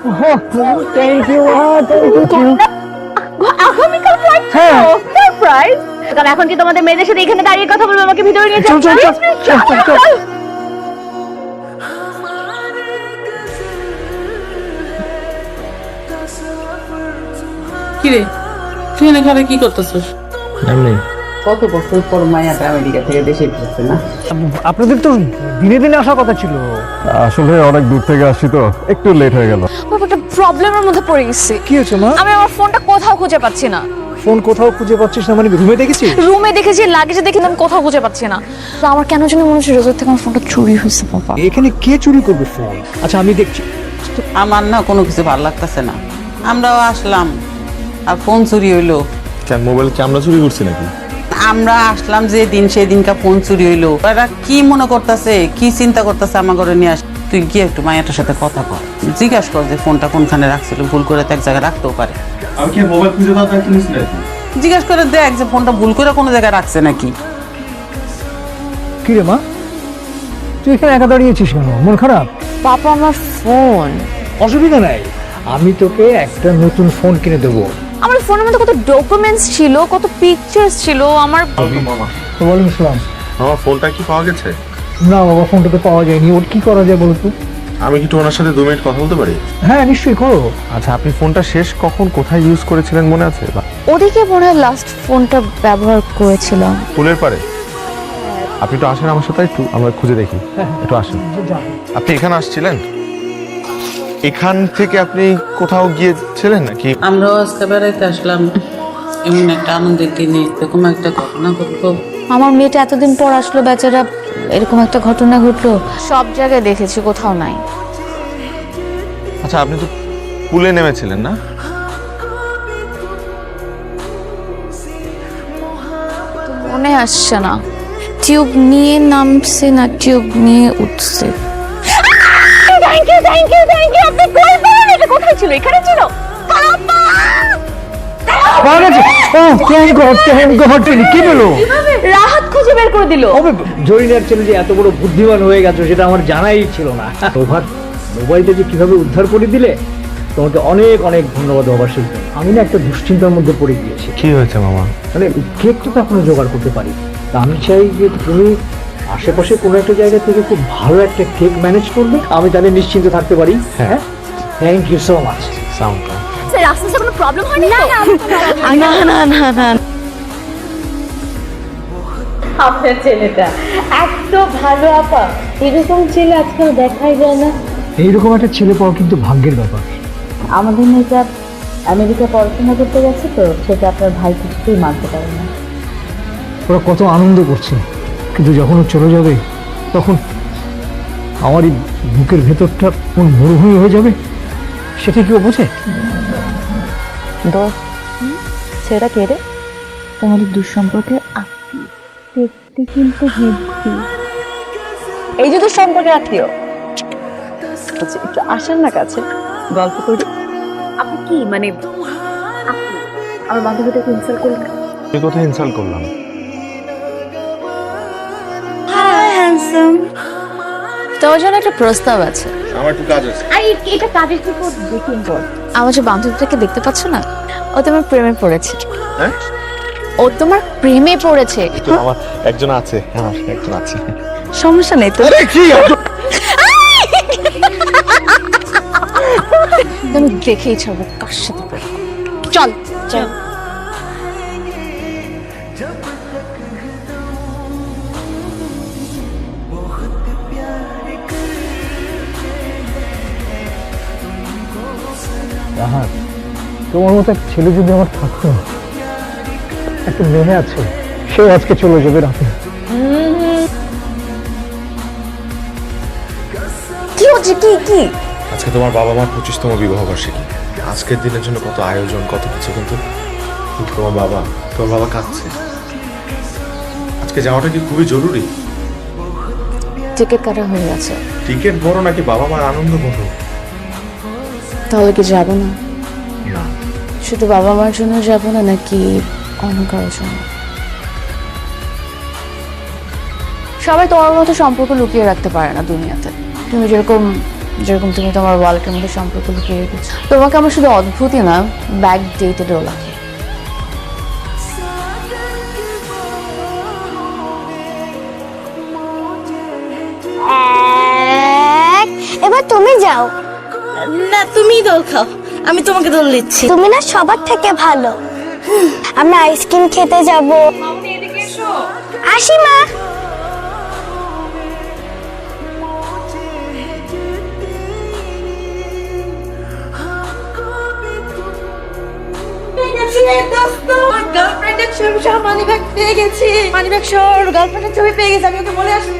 Thank you আগামীকাল flight. Surprise কারণ এখন কি তোমাদের মেয়েদের সাথে এখানে দাঁড়িয়ে কথা বলব আমাকে ভিতরে নিয়ে চল, চল, চল। কিরে তুই ঘরে কি করতেছিস এমনি কত বছর পর মায়াটা আমেরিকা থেকে দেশে ফিরছে না? আপনাদের তো দিনে দিনে আসার কথা ছিল। আসলে অনেক দূর থেকে আসছি তো একটু লেট হয়ে গেল। একটা প্রবলেমের মধ্যে পড়ে গেছি। কি হয়েছে মা? আমি আমার ফোনটা কোথাও খুঁজে পাচ্ছি না। ফোন কোথাও খুঁজে পাচ্ছিস না মানে রুমে দেখেছিস? রুমে দেখেছি লাগেজে দেখি আমি কোথাও খুঁজে পাচ্ছি না। তো আমার কেন জানি মনে হচ্ছে রেজোর থেকে আমার ফোনটা চুরি হয়েছে বাবা। এখানে কে চুরি করবে ফোন আচ্ছা আমি দেখছি। আমার না কোনো কিছু ভালো লাগতেছে না। আমরাও আসলাম আর ফোন চুরি হইল। কেন মোবাইল কি আমরা চুরি করছি নাকি? আমরা আসলাম যে দিন সেই দিনকা ফোন চুরি হইল। এরা কি মনে করতেছে কি চিন্তা করতেছে আমার ঘরে নিয়ে আস তুই গিয়ে একটু মায়াটার সাথে কথা কর। জিজ্ঞাস কর যে ফোনটা কোনখানে রাখছিল ভুল করে তো এক জায়গায় রাখতেও পারে। কি মোবাইল খুঁজে দাও একটা নিস নাকি? জিজ্ঞাস করে দেখ যে ফোনটা ভুল করে কোনো জায়গায় রাখছে নাকি। কি রে মা? তুই এখানে একা দাঁড়িয়েছিস কেন? মন খারাপ? বাবা আমার ফোন। অসুবিধা নাই। আমি তোকে একটা নতুন ফোন কিনে দেবো। আমার ফোনের মধ্যে কত ডকুমেন্টস ছিল কত পিকচার্স ছিল আমার মামা ওয়ালাইকুম আসসালাম আমার ফোনটা কি পাওয়া গেছে? না বাবা ফোনটা তো পাওয়া যায়নি। ওর কি করা যায় বলতো? আমি কি একটু ওনার সাথে দু মিনিট কথা বলতে পারি? হ্যাঁ নিশ্চয়ই করো। আচ্ছা আপনি ফোনটা শেষ কখন কোথায় ইউজ করেছিলেন মনে আছে? ওদিকে মনে হয় লাস্ট ফোনটা ব্যবহার করেছিলাম। ফুলের পারে আপনি একটু আসেন আমার সাথে একটু আমরা খুঁজে দেখি। একটু আসেন। আপনি এখানে আসছিলেন? এখান থেকে আপনি কোথাও গিয়েছিলেন নাকি? আমরাও আজকে বেড়াইতে আসলাম। এমন একটা আনন্দের দিনে এরকম একটা ঘটনা ঘটলো। আমার মেয়েটা এতদিন পর আসলো বেচারা এরকম একটা ঘটনা ঘটলো। সব জায়গায় দেখেছি কোথাও নাই। আচ্ছা আপনি তো পুলে নেমেছিলেন না? মনে আসছে না। টিউব নিয়ে নামছে না টিউব নিয়ে উঠছে। Thank you thank you thank you আপনি কই পেলেন এটা কোথায় ছিল? এখানে ছিল? পাওয়া গেছে ও থ্যাংক গড থ্যাংক গড কি বলো? রাহাত খুঁজে বের করে দিল। তবে জরিনার ছেলে যে এত বড় বুদ্ধিমান হয়ে গেছো সেটা আমার জানাই ছিল না। ওভার মোবাইলটা যে কীভাবে উদ্ধার করে দিলে তোমাকে অনেক অনেক ধন্যবাদ বাবার শিল্প। আমি না একটা দুশ্চিন্তার মধ্যে পড়ে গিয়েছি। কি হয়েছে মামা? মানে কেকটা তো এখনও জোগাড় করতে পারি তা আমি চাই যে তুমি আশেপাশে কোনো একটা জায়গা থেকে খুব ভালো একটা কেক ম্যানেজ করবে আমি তাহলে নিশ্চিন্ত থাকতে পারি। হ্যাঁ। Thank you so much sound রাস্তাতে কোনো প্রবলেম হয়নি না না না না না। আপনার ছেলেটা এত ভালো আপা। এরকম ছেলে আজকাল দেখাই যায় না। এইরকম একটা ছেলে পাওয়া কিন্তু ভাগ্যের ব্যাপার। আমাদের মেয়েটা আমেরিকা পড়াশোনা করতে গেছে তো সেটা আপনার ভাই কিছুতেই মানতে পারে না। ওরা কত আনন্দ করছে। কিন্তু যখন ও চলে যাবে তখন আমার এই বুকের ভেতরটা কোন মরুভূমি হয়ে যাবে সেটা কি ও বোঝে? দোস্ত সেটা কে রে? তোমাদের দুঃসম্পর্কের আত্মীয়। দেখতে কিন্তু হেব্বি। এই যে দুঃসম্পর্কের আত্মীয়। আচ্ছা, একটু আসেন না কাছে গল্প করি। আপনি কি মানে আমার বান্ধবীটাকে ইনসাল্ট করলেন? কোথায় ইনসাল্ট করলাম। তোর জন্য একটা প্রস্তাব আছে। আমার একটু কাজ আছে। আর এটা কাজের কি আমার যে বান্ধবীটাকে দেখতে পাচ্ছ না ও তোমার প্রেমে পড়েছে। হ্যাঁ? ও তোমার প্রেমে পড়েছে। তো আমার একজন আছে আমার একজন আছে। সমস্যা নেই তো। আমি দেখেই ছাড়বো কার সাথে চল চল। রাহাত তোমার মতো এক ছেলে যদি আমার থাকতো একটা মেয়ে আছে সেও আজকে চলে যাবে রাতে। কি হচ্ছে? কি কি? আজকে তোমার বাবা মার পঁচিশতম বিবাহ বার্ষিকী। আজকের দিনের জন্য কত আয়োজন কত কিছু কিন্তু কিন্তু তোমার বাবা তোমার বাবা কাঁদছে। আজকে যাওয়াটা কি খুবই জরুরি? টিকিট কাটা হয়ে গেছে। টিকিট বড় নাকি বাবা মার আনন্দ বড় তাহলে কি যাব না? শুধু বাবা মার জন্য যাব না নাকি অন্য কারোর জন্য? সবাই তোমার মতো সম্পর্ক লুকিয়ে রাখতে পারে না দুনিয়াতে। তুমি যেরকম যেরকম তুমি তোমার ওয়ালেটের মধ্যে সম্পর্ক লুকিয়ে রেখেছো। তোমাকে আমার শুধু অদ্ভুতই না ব্যাক ডেটেডও লাগে। এক এবার তুমি যাও। না তুমি দোল খাও। আমি তোমাকে দোল দিচ্ছি। তুমি না সবার থেকে ভালো। আমরা আইসক্রিম খেতে যাব। আসি মা। গার্লফ্রেন্ডের ছবি সহ মানি ব্যাগ পেয়ে গেছি। মানি ব্যাগ সহ গার্লফ্রেন্ডের ছবি পেয়ে গেছি আমি ওকে বলে আসি।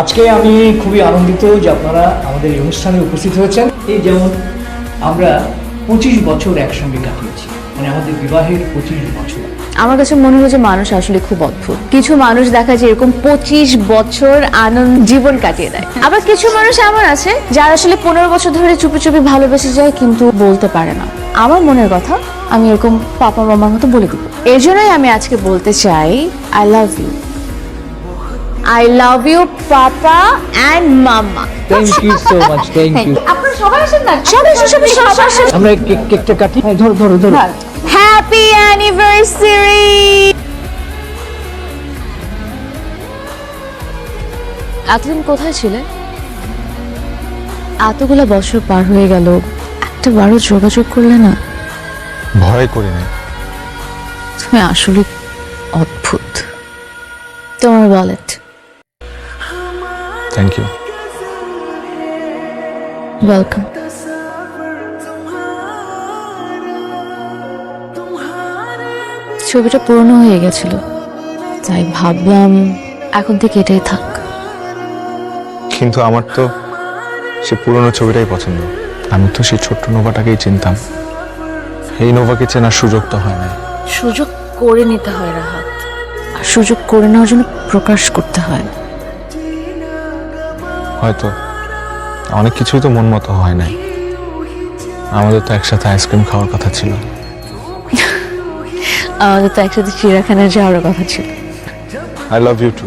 আজকে আমি খুবই আনন্দিত যে আপনারা আমাদের এই অনুষ্ঠানে উপস্থিত হয়েছেন। এই যেমন আমরা পঁচিশ বছর একসঙ্গে কাটিয়েছি। মানে আমাদের বিবাহের পঁচিশ বছর। আমার কাছে মনে হয় যে মানুষ আসলে খুব অদ্ভুত। কিছু মানুষ দেখা যায় এরকম পঁচিশ বছর আনন্দ জীবন কাটিয়ে দেয়। আবার কিছু মানুষ এমন আছে, যারা আসলে পনেরো বছর ধরে চুপি চুপি ভালোবেসে যায় কিন্তু বলতে পারে না। আমার মনের কথা আমি এরকম পাপা মামার মতো বলে দিব। এই জন্যই আমি আজকে বলতে চাই I love you I love you papa and mama thank you so much thank you আপনারা সবাই আসেন না? সবাই আসেন সবাই সবাই আমরা কেক কেকটা কাটি হ্যাঁ ধরো ধরো ধরো। হ্যাপি অ্যানিভার্সারি এতদিন কোথায় ছিলে এতগুলো বছর পার হয়ে গেল একটা বারো যোগাযোগ করলে না? ভয় করি না। তুমি আসলে অদ্ভুত। তোমার ওয়ালেট থ্যাংক ইউ ওয়েলকাম ছবিটা পুরনো হয়ে গেছিল। তাই ভাবলাম এখন থেকে এটাই থাক। কিন্তু আমার তো সে পুরনো ছবিটাই পছন্দ। আমি তো সেই ছোট্ট নোভাটাকেই চিনতাম। এই নোভাকে চেনার সুযোগ তো হয় না সুযোগ করে নিতে হয় রাহাত। আর সুযোগ করে নেওয়ার জন্য প্রকাশ করতে হয়। হয়তো অনেক কিছুই তো মন মতো হয় নাই। আমাদের তো একসাথে আইসক্রিম খাওয়ার কথা ছিল। আমাদের তো একসাথে চিড়িয়াখানায় যাওয়ার কথা ছিল। I love you two